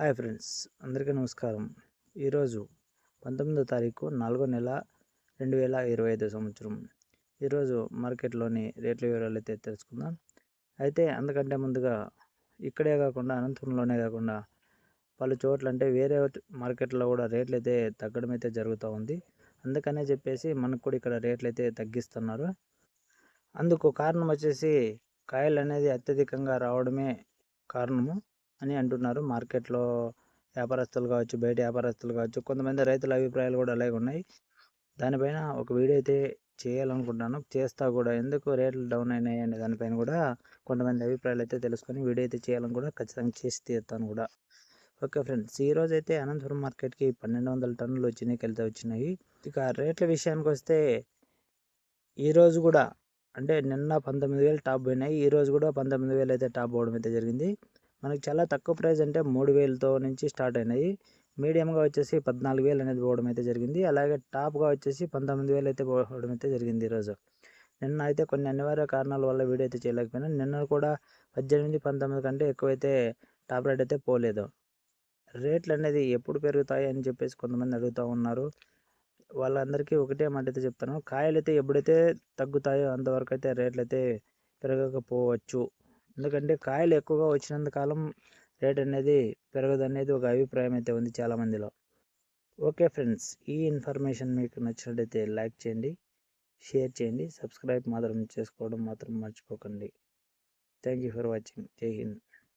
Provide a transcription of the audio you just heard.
Hi friends అందరికీ నమస్కారం. ఈరోజు పంతొమ్మిదో తారీఖు నాలుగో నెల రెండు వేల ఇరవై ఐదో సంవత్సరం. ఈరోజు మార్కెట్లోని రేట్ల వివరాలు అయితే తెలుసుకుందాం. అయితే అందుకంటే ముందుగా ఇక్కడే కాకుండా అనంతపురంలోనే కాకుండా పలు చోట్ల అంటే వేరే మార్కెట్లో కూడా రేట్లు అయితే తగ్గడం అయితే జరుగుతూ ఉంది. అందుకనే చెప్పేసి మనకు కూడా ఇక్కడ రేట్లు అయితే తగ్గిస్తున్నారు. అందుకు కారణం వచ్చేసి కాయలు అనేది అత్యధికంగా రావడమే కారణము. అని అంటున్నారు. మార్కెట్లో వ్యాపారస్తులు కావచ్చు బయట వ్యాపారస్తులు కావచ్చు కొంతమంది రైతుల అభిప్రాయాలు కూడా అలాగే ఉన్నాయి. దానిపైన ఒక వీడియో అయితే చేయాలనుకుంటున్నాను. చేస్తా కూడా ఎందుకు రేట్లు డౌన్ అయినాయి అనే దానిపైన కూడా కొంతమంది అభిప్రాయాలు అయితే తెలుసుకొని వీడియో అయితే చేయాలని కూడా ఖచ్చితంగా చేసి తీరుతాను కూడా. ఓకే ఫ్రెండ్స్ ఈరోజు అయితే అనంతపురం మార్కెట్కి పన్నెండు వందల టన్నులు వచ్చినాయి కలిత వచ్చినాయి. ఇక రేట్ల విషయానికి వస్తే ఈరోజు కూడా అంటే నిన్న పంతొమ్మిది వేలు టాప్ పోయినాయి. ఈరోజు కూడా పంతొమ్మిది వేలు అయితే టాప్ పోవడం అయితే జరిగింది. మనకి చాలా తక్కువ ప్రైస్ అంటే మూడు వేలతో నుంచి స్టార్ట్ అయినాయి. మీడియంగా వచ్చేసి పద్నాలుగు వేలు అనేది పోవడం అయితే జరిగింది. అలాగే టాప్గా వచ్చేసి పంతొమ్మిది వేలు అయితే పోవడం అయితే జరిగింది ఈరోజు. నిన్న అయితే కొన్ని అనివార్య కారణాల వల్ల వీడియో అయితే చేయలేకపోయినా నిన్న కూడా పద్దెనిమిది పంతొమ్మిది కంటే ఎక్కువైతే టాప్ రేట్ అయితే పోలేదు. రేట్లు అనేది ఎప్పుడు పెరుగుతాయి అని చెప్పేసి కొంతమంది అడుగుతూ ఉన్నారు. వాళ్ళందరికీ ఒకటే మాట అయితే చెప్తాను. కాయలు అయితే ఎప్పుడైతే తగ్గుతాయో అంతవరకు అయితే రేట్లు అయితే పెరగకపోవచ్చు. ఎందుకంటే కాయలు ఎక్కువగా వచ్చినంత కాలం రేట్ అనేది పెరగదు అనేది ఒక అభిప్రాయం అయితే ఉంది చాలామందిలో ఓకే ఫ్రెండ్స్ ఈ ఇన్ఫర్మేషన్ మీకు నచ్చినట్టయితే లైక్ చేయండి షేర్ చేయండి సబ్స్క్రైబ్ మాత్రం చేసుకోవడం మాత్రం మర్చిపోకండి. Thank you for watching. Jai Hind.